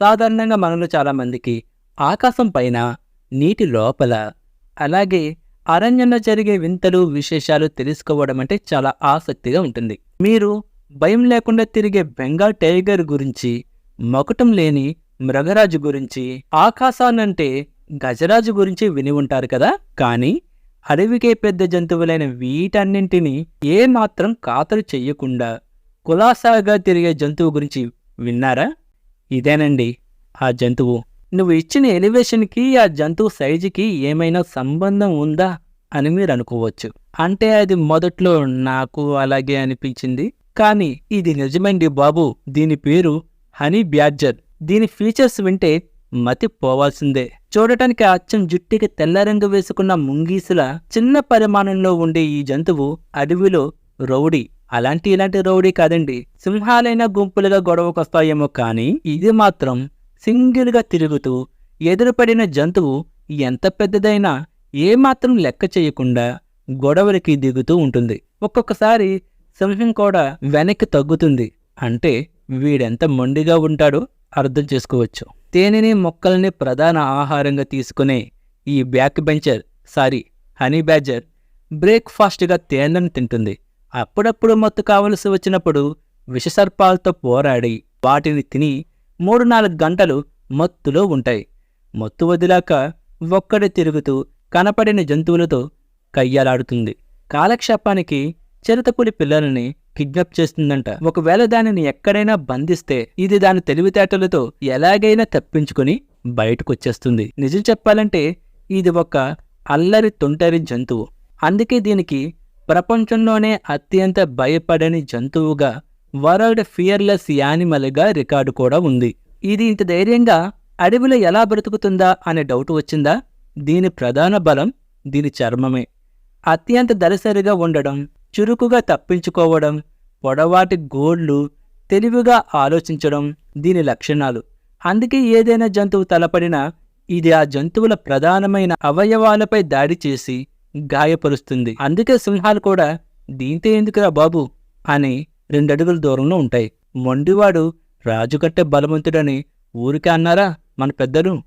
సాధారణంగా మనలో చాలామందికి ఆకాశం పైన నీటి లోపల అలాగే అరణ్యంలో జరిగే వింతలు విశేషాలు తెలుసుకోవడం అంటే చాలా ఆసక్తిగా ఉంటుంది. మీరు భయం లేకుండా తిరిగే బెంగాల్ టైగర్ గురించి మకుటం లేని మృగరాజు గురించి ఆకాశానంటే గజరాజు గురించి విని ఉంటారు కదా? కానీ అడవికే పెద్ద జంతువులైన వీటన్నింటినీ ఏమాత్రం ఖాతరు చెయ్యకుండా కులాసాగా తిరిగే జంతువు గురించి విన్నారా? ఇదేనండి ఆ జంతువు. నువ్వు ఇచ్చిన ఎలివేషన్కి ఆ జంతువు సైజుకి ఏమైనా సంబంధం ఉందా అని మీరు అనుకోవచ్చు. అంటే అది మొదట్లో నాకు అలాగే అనిపించింది. కానీ ఇది నిజమండి బాబు. దీని పేరు హనీ బ్యాడ్జర్. దీని ఫీచర్స్ వింటే మతి పోవాల్సిందే. చూడటానికి అచ్చం జుట్టికి తెల్ల రంగు వేసుకున్న ముంగీసుల చిన్న పరిమాణంలో ఉండే ఈ జంతువు అడవిలో రౌడీ అలాంటి ఇలాంటి రౌడీ కాదండి. సింహాలైన గుంపులుగా గొడవకొస్తాయేమో కానీ ఇది మాత్రం సింగిల్గా తిరుగుతూ ఎదురుపడిన జంతువు ఎంత పెద్దదైనా ఏమాత్రం లెక్క చేయకుండా గొడవలకి దిగుతూ ఉంటుంది. ఒక్కొక్కసారి సింహం కూడా వెనక్కి తగ్గుతుంది. అంటే వీడెంత మొండిగా ఉంటాడో అర్థం చేసుకోవచ్చు. తేనెని మొక్కల్ని ప్రధాన ఆహారంగా తీసుకునే ఈ back bencher sorry honey badger బ్రేక్ఫాస్ట్గా తేనెను తింటుంది. అప్పుడప్పుడు మత్తు కావలసి వచ్చినప్పుడు విషసర్పాలతో పోరాడి వాటిని తిని మూడు నాలుగు గంటలు మత్తులో ఉంటాయి. మత్తు వదిలాక ఒక్కడే తిరుగుతూ కనపడిన జంతువులతో కయ్యాలాడుతుంది. కాలక్షేపానికి చిరతపులి పిల్లలని కిడ్నాప్ చేస్తుందంట. ఒకవేళ దానిని ఎక్కడైనా బంధిస్తే ఇది దాని తెలివితేటలతో ఎలాగైనా తప్పించుకుని బయటకొచ్చేస్తుంది. నిజం చెప్పాలంటే ఇది ఒక అల్లరి తొంటరి జంతువు. అందుకే దీనికి ప్రపంచంలోనే అత్యంత భయపడని జంతువుగా వరల్డ్ ఫియర్లెస్ యానిమల్గా రికార్డు కూడా ఉంది. ఇది ఇంత ధైర్యంగా అడవిలో ఎలా బ్రతుకుతుందా అనే డౌట్ వచ్చిందా? దీని ప్రధాన బలం దీని చర్మమే. అత్యంత దళసరిగా ఉండడం చురుకుగా తప్పించుకోవడం పొడవాటి గోళ్ళు తెలివిగా ఆలోచించడం దీని లక్షణాలు. అందుకే ఏదైనా జంతువు తలపడినా ఇది ఆ జంతువుల ప్రధానమైన అవయవాలపై దాడి చేసి గాయపరుస్తుంది. అందుకే సింహాలు కూడా దీంతో ఎందుకురా బాబు? అని రెండడుగుల దూరంలో ఉంటాయి. మొండివాడు రాజుకట్టే బలవంతుడని ఊరికే అన్నారా మన పెద్దలు?